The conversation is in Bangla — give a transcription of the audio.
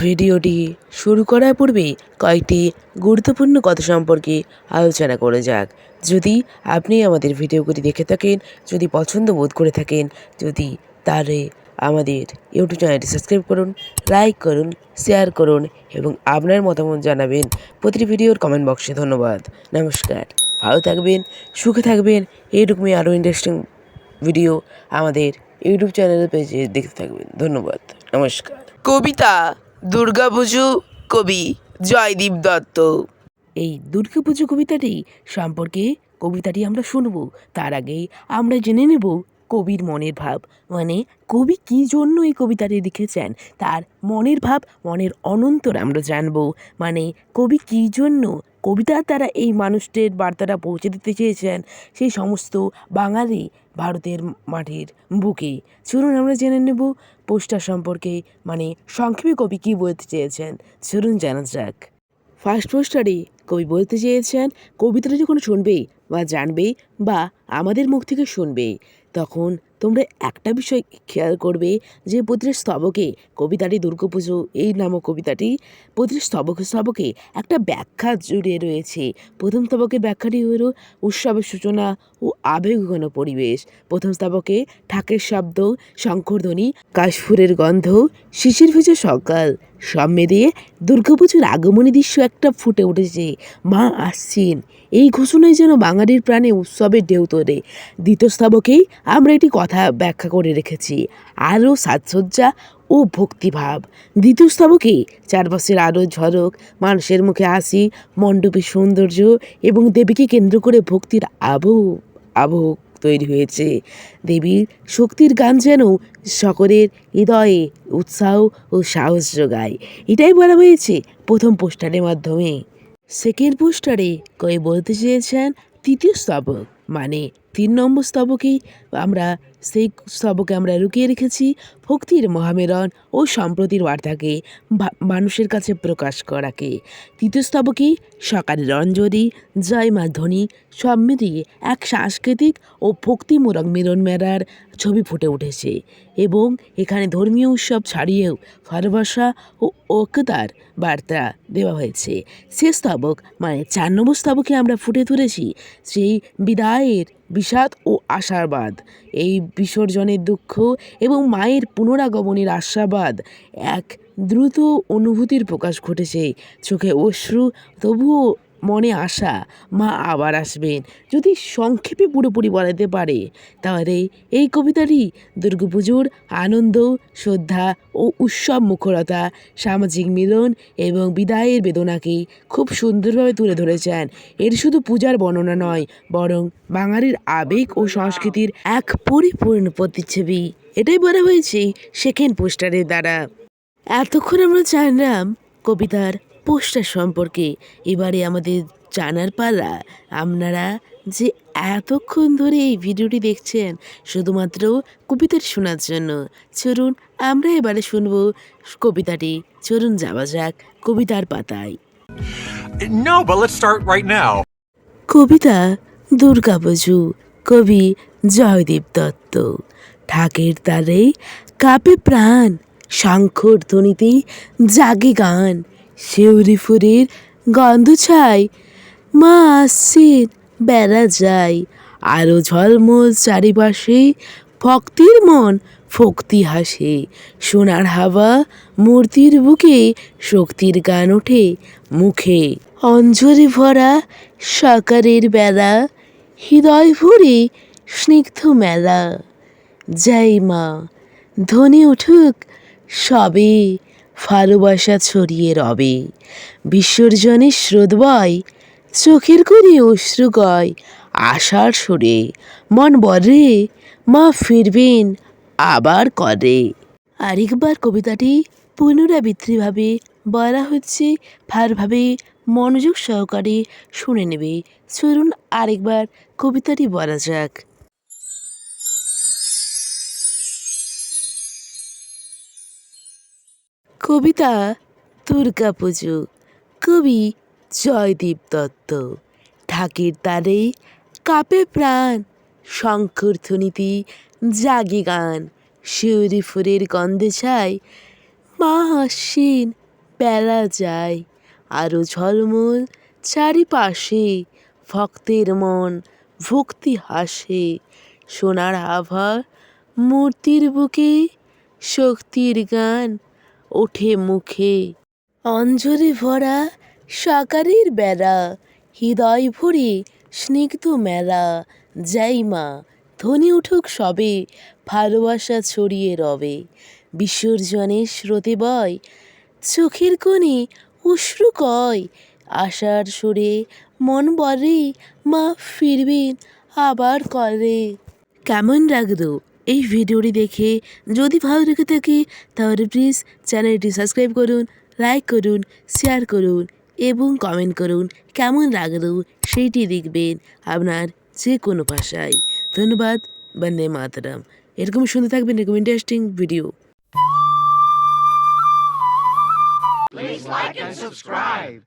ভিডিওটি শুরু করার পূর্বে কয়েকটি গুরুত্বপূর্ণ কথা সম্পর্কে আলোচনা করে যাক। যদি আপনি আমাদের ভিডিওগুলি দেখে থাকেন, যদি পছন্দ বোধ করে থাকেন, যদি তাহলে আমাদের ইউটিউব চ্যানেলটি সাবস্ক্রাইব করুন, লাইক করুন, শেয়ার করুন এবং আপনার মতামত জানাবেন। প্রতিটি ভিডিওর কমেন্ট বক্সে ধন্যবাদ। নমস্কার। ভালো থাকবেন, সুখে থাকবেন। এইরকমই আরও ইন্টারেস্টিং ভিডিও আমাদের ইউটিউব চ্যানেল পেজে দেখতে থাকবেন। ধন্যবাদ। নমস্কার। কবিতা। দুর্গাপুজো কবি জয়দীপ দত্ত। এই দুর্গাপুজো কবিতাটি সম্পর্কে কবিতাটি আমরা শুনব। তার আগে আমরা জেনে নেব কবির মনের ভাব। মানে কবি কী জন্য এই কবিতাটি লিখেছেন? তার মনের ভাব, মনের অনন্তর আমরা জানব। মানে কবি কী জন্য কবিতার দ্বারা এই মানুষদের বার্তাটা পৌঁছে দিতে চেয়েছেন সেই সমস্ত বাঙালি ভারতের মাটির বুকে। চলুন আমরা জেনে নেব পোস্টার সম্পর্কে মানে সংক্ষেপে কবি কী বলতে চেয়েছেন। চলুন জানা যাক। ফার্স্ট পোস্টারে কবি বলতে চেয়েছেন, কবিতাটা যখন শুনবে বা জানবে বা আমাদের মুখ থেকে শুনবে, তখন তোমরা একটা বিষয় খেয়াল করবে যে প্রতিটি স্তবকে কবিতাটি দুর্গাপুজো, এই নামক কবিতাটি প্রতিটি স্তবক, স্তবকে একটা ব্যাখ্যা জুড়ে রয়েছে। প্রথম স্তবকের ব্যাখ্যাটি হল উৎসবের সূচনা ও আবেগঘন পরিবেশ। প্রথম স্তবকে ঠাকের শব্দ, শঙ্করধ্বনি কাশফুরের গন্ধ, শিশির ভিজে সকাল সব মিলিয়ে দুর্গাপুজোর আগমনী দৃশ্য একটা ফুটে উঠেছে। মা আসছেন। এই ঘোষণায় যেন বাঙালির প্রাণে উৎসবের ঢেউ তোলে। দ্বিতীয় স্তবকেই আমরা এটি কথা ব্যাখ্যা করে রেখেছি। আরও সাজসজ্জা ও ভক্তিভাব। দ্বিতীয় চারপাশের আরও ঝলক, মানুষের মুখে হাসি, মণ্ডপের সৌন্দর্য এবং দেবীকে কেন্দ্র করে ভক্তির আবহ আবহ তৈরি হয়েছে। দেবীর শক্তির গান যেন সকলের হৃদয়ে উৎসাহ ও সাহস যোগায়। এটাই বলা হয়েছে প্রথম পোস্টারের মাধ্যমে। সেকেন্ড পোস্টারে কয়ে বলতে চেয়েছেন তৃতীয় স্তবক মানে তিন নম্বর স্তবকেই আমরা সেই স্তবকে আমরা লুকিয়ে রেখেছি ভক্তির মহামেলন ও সম্প্রতির বার্তাকে মানুষের কাছে প্রকাশ করাকে। তৃতীয় স্তবকে সকালের অঞ্জলি জয় মা ধ্বনি সব মিলিয়ে এক সাংস্কৃতিক ও ভক্তিমূলক মিলন মেলার ছবি ফুটে উঠেছে এবং এখানে ধর্মীয় উৎসব ছাড়িয়েও ভালোবাসা ও ঐক্যতার বার্তা দেওয়া হয়েছে। সে স্তবক মানে চার নম্বর স্তবকে আমরা ফুটে তুলেছি, সেই বিদায়ের বিষাদ ও আশাবাদ। এই বিসর্জনের দুঃখ এবং মায়ের পুনরাগমনের আশাবাদ এক দ্রুত অনুভূতির প্রকাশ ঘটেছে। চোখে অশ্রু, তবুও মনে আশা, মা আবার আসবেন। যদি সংক্ষেপে পুরোপুরি বলাতে পারে, তাহলে এই কবিতাটি দুর্গাপুজোর আনন্দ, শ্রদ্ধা ও উৎসব মুখরতা, সামাজিক মিলন এবং বিদায়ের বেদনাকে খুব সুন্দরভাবে তুলে ধরেছেন। এর শুধু পূজার বর্ণনা নয়, বরং বাঙালির আবেগ ও সংস্কৃতির এক পরিপূর্ণ প্রতিচ্ছবি। এটাই বলা হয়েছে সেকেন্ড পোস্টারের দ্বারা। এতক্ষণ আমরা জানলাম কবিতার পোস্টার সম্পর্কে। এবারে আমাদের জানার পালা আপনারা যে এতক্ষণ ধরে এই ভিডিওটি দেখছেন শুধুমাত্র কবিতাটি শোনার জন্য। চলুন আমরা এবারে শুনব কবিতাটি। চলুন যাওয়া যাক কবিতার পাতায়। No, but let's start right now. কবিতা দুর্গাপুজো কবি জয়দেব দত্ত। ঢাকের তালে কাপে প্রাণ শঙ্খর ধ্বনিতে জাগে গান। শিউরি ফুরির গন্ধ ছাই। মা আসছেন, বেড়া যায়। আরও ঝলমল চারিপাশে, ভক্তির মন ফক্তি হাসে। সোনার হাওয়া মূর্তির বুকে, শক্তির গান ওঠে মুখে। অঞ্জলি ভরা সকারের বেলা, হৃদয় ভরে স্নিগ্ধ মেলা। জয় মা, ধ্বনি উঠুক সবে ভালোবাসা ছড়িয়ে রবে। বিসর্জনের স্রোত বয়, চোখের কোণে অশ্রু গয়। আশার সুরে, মন বলে মা ফিরবেন, আবার করে আরেকবার কবিতাটি পুনরাবৃত্তিভাবে বলা হচ্ছে ভালোভাবে মনোযোগ সহকারে শুনে নেবে। চলুন আরেকবার কবিতাটি বলা যাক। কবিতা দুর্গাপুজো কবি জয়দীপ দত্ত। ঢাকের তারে কাপে প্রাণ। শঙ্কর ধ্বনিতে জাগে গান। শিউরি ফুলের গন্ধে ছাই মা হাসছেন বেলা যায়। আরও ঝলমল চারিপাশে। ভক্তের মন ভক্তি হাসে। সোনার আভা মূর্তির বুকে শক্তির গান। ওঠে মুখে। অঞ্জলি ভরা সাকারের বেলা হৃদয় ভরে স্নিগ্ধ মেলা। যাই মা ধ্বনি উঠুক সবে, ভালোবাসা ছড়িয়ে রবে। বিসর্জনের স্রোতে বয়, চোখের কোণে অশ্রু কয়। আশার সুরে মন বলে, মা ফিরবেন আবার করে কেমন লাগল? এই ভিডিওটি দেখে যদি ভালো লেগে থাকে, তাহলে প্লিজ চ্যানেলটি সাবস্ক্রাইব করুন লাইক করুন শেয়ার করুন এবং কমেন্ট করুন কেমন লাগল সেইটি দেখবেন আপনার যে কোনো ভাষায়। ধন্যবাদ, বন্দে মাতরম। এরকম শুনতে থাকবেন এরকম interesting video Please like and subscribe.